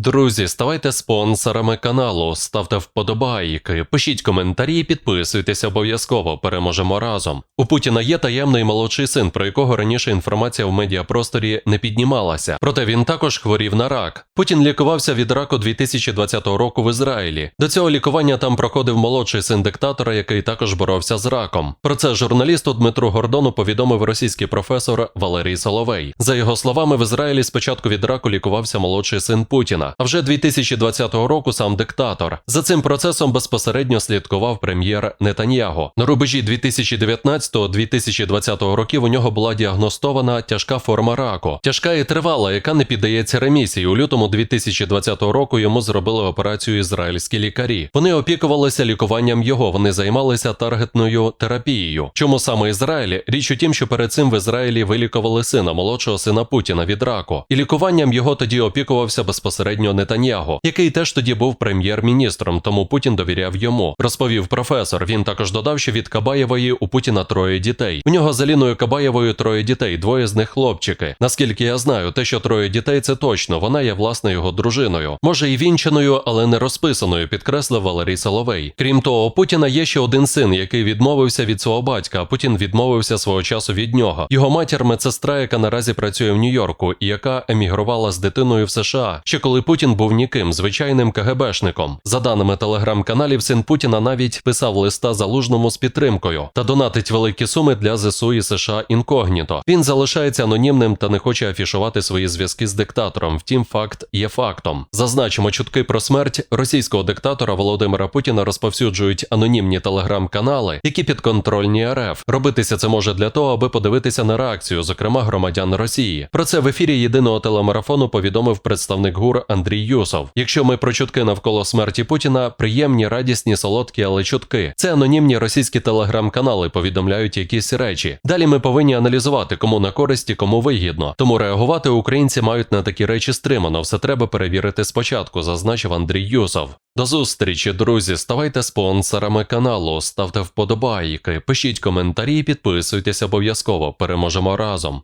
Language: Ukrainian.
Друзі, ставайте спонсорами каналу, ставте вподобайки, пишіть коментарі, підписуйтесь обов'язково. Переможемо разом. У Путіна є таємний молодший син, про якого раніше інформація в медіапросторі не піднімалася. Проте він також хворів на рак. Путін лікувався від раку 2020 року в Ізраїлі. До цього лікування там проходив молодший син диктатора, який також боровся з раком. Про це журналісту Дмитру Гордону повідомив російський професор Валерій Соловей. За його словами, в Ізраїлі спочатку від раку лікувався молодший син Путіна, а вже 2020 року сам диктатор. За цим процесом безпосередньо слідкував прем'єр Нетаньяго. На рубежі 2019-2020 років у нього була діагностована тяжка форма раку, тяжка і тривала, яка не піддається ремісії. У лютому 2020 року йому зробили операцію ізраїльські лікарі. Вони опікувалися лікуванням його. Вони займалися таргетною терапією. Чому саме Ізраїль? Річ у тім, що перед цим в Ізраїлі вилікували сина молодшого сина Путіна від раку, і лікуванням його тоді опікувався безпосередньо Нетаньяго, який теж тоді був прем'єр-міністром, тому Путін довіряв йому. Розповів професор. Він також додав, що від Кабаєвої у Путіна троє дітей. У нього з Аліною Кабаєвою троє дітей, двоє з них хлопчики. Наскільки я знаю, те, що троє дітей, це точно. Вона є власне його дружиною. Може і вінчаною, але не розписаною, підкреслив Валерій Соловей. Крім того, Путіна є ще один син, який відмовився від свого батька, Путін відмовився свого часу від нього. Його матір медсестра, яка наразі працює в Нью-Йорку, і яка емігрувала з дитиною в США, ще коли Путін був ніким, звичайним КГБшником. За даними телеграм-каналів, син Путіна навіть писав листа залужному з підтримкою та донатить великі суми для ЗСУ і США інкогніто. Він залишається анонімним та не хоче афішувати свої зв'язки з диктатором. Втім, факт є фактом. Зазначимо, чутки про смерть російського диктатора Володимира Путіна розповсюджують анонімні телеграм-канали, які підконтрольні РФ. Робитися це може для того, аби подивитися на реакцію, зокрема громадян Росії. Про це в ефірі єдиного телемарафону повідомив представник ГУР Андрій Юсов. Якщо ми про чутки навколо смерті Путіна, приємні, радісні, солодкі, але чутки. Це анонімні російські телеграм-канали повідомляють якісь речі. Далі ми повинні аналізувати, кому на користь і кому вигідно. Тому реагувати українці мають на такі речі стримано. Все треба перевірити спочатку, зазначив Андрій Юсов. До зустрічі, друзі. Ставайте спонсорами каналу, ставте вподобайки, пишіть коментарі, підписуйтесь обов'язково. Переможемо разом.